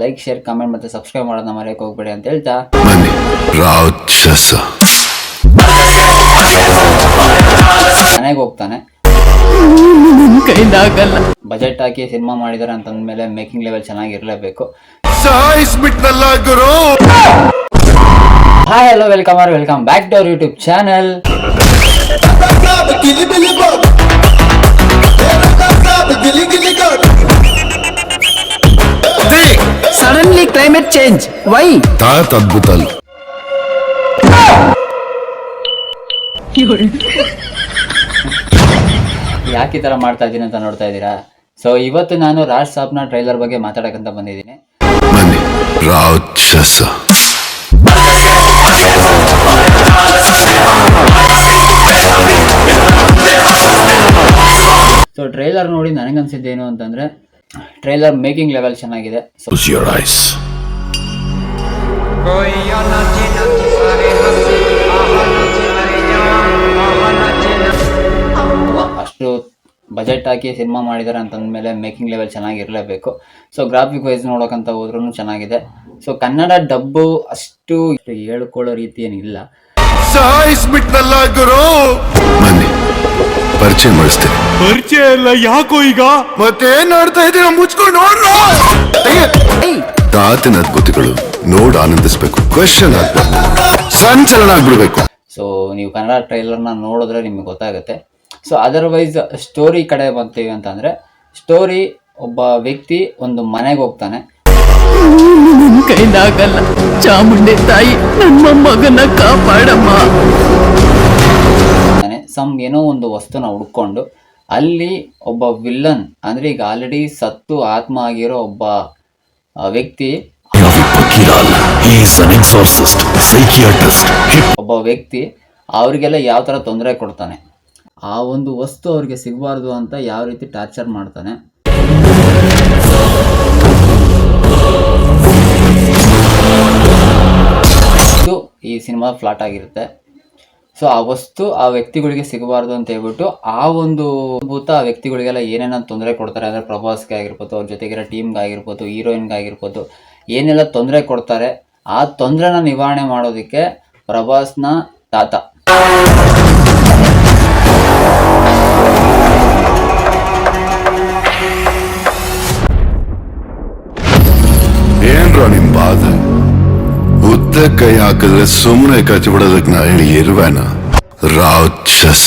Like share comment ಮತ್ತೆ subscribe ಮಾಡೋದನ್ನ ಮರೆಯಕ್ಕೆ ಹೋಗ್ಬೇಡಿ ಅಂತ ಹೇಳ್ತಾ. ರಾಕ್ಷಸ. ಮನೆಗೆ ಹೋಗ್ತಾನೆ. ಬಜೆಟ್ ಹಾಕಿ ಸಿನಿಮಾ ಮಾಡಿದಾರೆ ಅಂತಂದ್ಮೇಲೆ making level ಚೆನ್ನಾಗಿರ್ಲೇಬೇಕು. Hi hello welcome are welcome back to our YouTube channel climate change. Why? That ಅದ್ಭುತ ಯಾಕೆ ಈ ತರ ಮಾಡ್ತಾ ಇದ್ದೀನಿ ಅಂತ ನೋಡ್ತಾ ಇದ್ದೀರಾ? ಸೊ ಇವತ್ತು ನಾನು ರಾಜ್ ಸಾಬ್ನ ಟ್ರೈಲರ್ ಬಗ್ಗೆ ಮಾತಾಡಕಂತ ಬಂದಿದ್ದೀನಿ. ಸೊ ಟ್ರೈಲರ್ ನೋಡಿ ನನಗನ್ಸಿದ್ದೇನು ಅಂತಂದ್ರೆ ಟ್ರೈಲರ್ ಮೇಕಿಂಗ್ ಲೆವೆಲ್ ಚೆನ್ನಾಗಿದೆ. ಐಸ್ ಅಷ್ಟು ಬಜೆಟ್ ಹಾಕಿ ಸಿನಿಮಾ ಮಾಡಿದ್ದಾರೆ ಅಂತಂದ್ಮೇಲೆ ಮೇಕಿಂಗ್ ಲೆವೆಲ್ ಚೆನ್ನಾಗಿರಲೇಬೇಕು. ಸೊ ಗ್ರಾಫಿಕ್ ವೈಸ್ ನೋಡೋಕಂತ ಹೋದ್ರೂ ಚೆನ್ನಾಗಿದೆ. ಸೊ ಕನ್ನಡ ಡಬ್ಬು ಅಷ್ಟು ಹೇಳ್ಕೊಳ್ಳೋ ರೀತಿ ಏನಿಲ್ಲ. ಸಾಯಿಸ್ಬಿಟ್ನಲ್ಲ ಗುರು ಬನ್ನಿ ಪರಿಚಯ ಮಾಡಿಸ್ತೇನೆ. ಪರಿಚಯ ಇಲ್ಲ ಯಾಕೋ ಈಗ? ಮತ್ತೇನ್ ನೋಡ್ತಾ ಇದ್ದೀರಾ ಮುಚ್ಕೊಂಡು ನೋಡ್ರು ತಾತನ ಅದ್ಭುತಗಳು ನೋಡ್ ಆನಂದಿಸ್ಬೇಕು. ಕ್ವೆಶನ್ ಆಗ್ಬೇಕು. ಸಂಚಲನ ಆಗ್ಬಿಡ್ಬೇಕು ಸೊ ನೀವು ಕನ್ನಡ ಟ್ರೈಲರ್ನ ನೋಡಿದ್ರೆ ನಿಮಗೆ ಗೊತ್ತಾಗುತ್ತೆ. ಸೊ ಅದರ್ವೈಸ್ ಸ್ಟೋರಿ ಕಡೆ ಬಂತೀವಿ ಅಂತಂದರೆ ಸ್ಟೋರಿ ಒಬ್ಬ ವ್ಯಕ್ತಿ ಒಂದು ಮನೆಗೆ ಹೋಗ್ತಾನೆ. ನನ್ ಕೈಲಾಗಲ್ಲ. ಚಾಮುಂಡಿ ತಾಯಿ ನಮ್ಮ ಮಗನ ಕಾಪಾಡಮ್ಮ. ಸಮ್ ಏನೋ ಒಂದು ವಸ್ತುನ ಹುಡ್ಕೊಂಡು ಅಲ್ಲಿ ಒಬ್ಬ ವಿಲ್ಲನ್ ಅಂದರೆ ಈಗ ಆಲ್ರೆಡಿ ಸತ್ತು ಆತ್ಮ ಆಗಿರೋ ಒಬ್ಬ ಆ, ಸೈಕಿಯಾಟ್ರಿಸ್ಟ್ ಒಬ್ಬ ವ್ಯಕ್ತಿ ಅವರಿಗೆಲ್ಲ ಯಾವ ಥರ ತೊಂದರೆ ಕೊಡ್ತಾನೆ? ಆ ಒಂದು ವಸ್ತು ಅವ್ರಿಗೆ ಸಿಗಬಾರ್ದು ಅಂತ ಯಾವ ರೀತಿ ಟಾರ್ಚರ್ ಮಾಡ್ತಾನೆ? ಇದು ಈ ಸಿನಿಮಾ ಫ್ಲಾಟ್ ಆಗಿರುತ್ತೆ. ಸೊ ಆ ವಸ್ತು ಆ ವ್ಯಕ್ತಿಗಳಿಗೆ ಸಿಗಬಾರ್ದು ಅಂತ ಹೇಳ್ಬಿಟ್ಟು ಆ ಒಂದು ಭೂತ ಆ ವ್ಯಕ್ತಿಗಳಿಗೆಲ್ಲ ಏನೇನೋ ತೊಂದರೆ ಕೊಡ್ತಾರೆ, ಅಂದರೆ ಪ್ರಭಾಸ್ಗೆ ಆಗಿರ್ಬೋದು, ಅವ್ರ ಜೊತೆಗಿರೋ ಟೀಮ್ಗೆ ಆಗಿರ್ಬೋದು ಹೀರೋಯಿನ್ಗೆ ಆಗಿರ್ಬೋದು, ಏನೆಲ್ಲ ತೊಂದರೆ ಕೊಡ್ತಾರೆ, ಆ ತೊಂದರೆನ ನಿವಾರಣೆ ಮಾಡೋದಕ್ಕೆ ಪ್ರಭಾಸ್ನ ತಾತ ಉದ್ದ ಕೈ ಹಾಕಿದ್ರೆ ಸುಮ್ಮನೆ ಕಚ್ಚಿ ಬಿಡೋದಕ್ಕೆ ನಾ ಹೇಳಿ, ಇರುವೆನ? ರಾಕ್ಷಸ.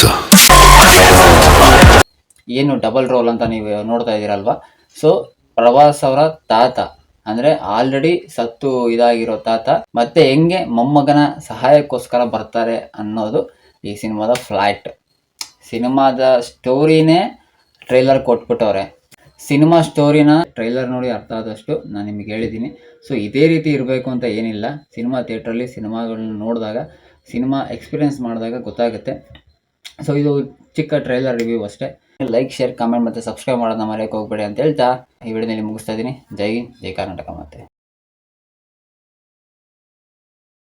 ಏನು ಡಬಲ್ ರೋಲ್ ಅಂತ ನೀವು ನೋಡ್ತಾ ಇದ್ದೀರಲ್ವಾ? ಸೊ ಪ್ರವಾಸ್ ಅವರ ತಾತ, ಅಂದ್ರೆ ಆಲ್ರೆಡಿ ಸತ್ತು ಇದಾಗಿರೋ ತಾತ, ಮತ್ತೆ ಹೆಂಗೆ ಮೊಮ್ಮಗನ ಸಹಾಯಕ್ಕೋಸ್ಕರ ಬರ್ತಾರೆ ಅನ್ನೋದು ಈ ಸಿನಿಮಾದ ಫ್ಲಾಟ್ ಸಿನಿಮಾದ ಸ್ಟೋರಿನೇ ಟ್ರೈಲರ್ ಕೊಟ್ಬಿಟ್ಟವ್ರೆ. ಸಿನಿಮಾ ಸ್ಟೋರಿನ ಟ್ರೈಲರ್ ನೋಡಿ ಅರ್ಥ ಆದಷ್ಟು ನಾನು ನಿಮಗೆ ಹೇಳಿದ್ದೀನಿ. ಸೊ ಇದೇ ರೀತಿ ಇರಬೇಕು ಅಂತ ಏನಿಲ್ಲ. ಸಿನಿಮಾ ಥಿಯೇಟ್ರಲ್ಲಿ ಸಿನಿಮಾಗಳನ್ನ ನೋಡಿದಾಗ ಸಿನಿಮಾ ಎಕ್ಸ್ಪೀರಿಯೆನ್ಸ್ ಮಾಡಿದಾಗ ಗೊತ್ತಾಗುತ್ತೆ. ಸೊ ಇದು ಚಿಕ್ಕ ಟ್ರೈಲರ್ ರಿವ್ಯೂ ಅಷ್ಟೇ. ಲೈಕ್ ಶೇರ್ ಕಮೆಂಟ್ ಮತ್ತು ಸಬ್ಸ್ಕ್ರೈಬ್ ಮಾಡೋದನ್ನ ಮರೆಯೋಕೆ ಹೋಗ್ಬೇಡಿ ಅಂತ ಹೇಳ್ತಾ ಈ ವಿಡಿಯೋದಲ್ಲಿ ಮುಗಿಸ್ತಾ ಇದ್ದೀನಿ. ಜೈ ಹಿಂದ್, ಜೈ ಕರ್ನಾಟಕ ಮತ್ತೆ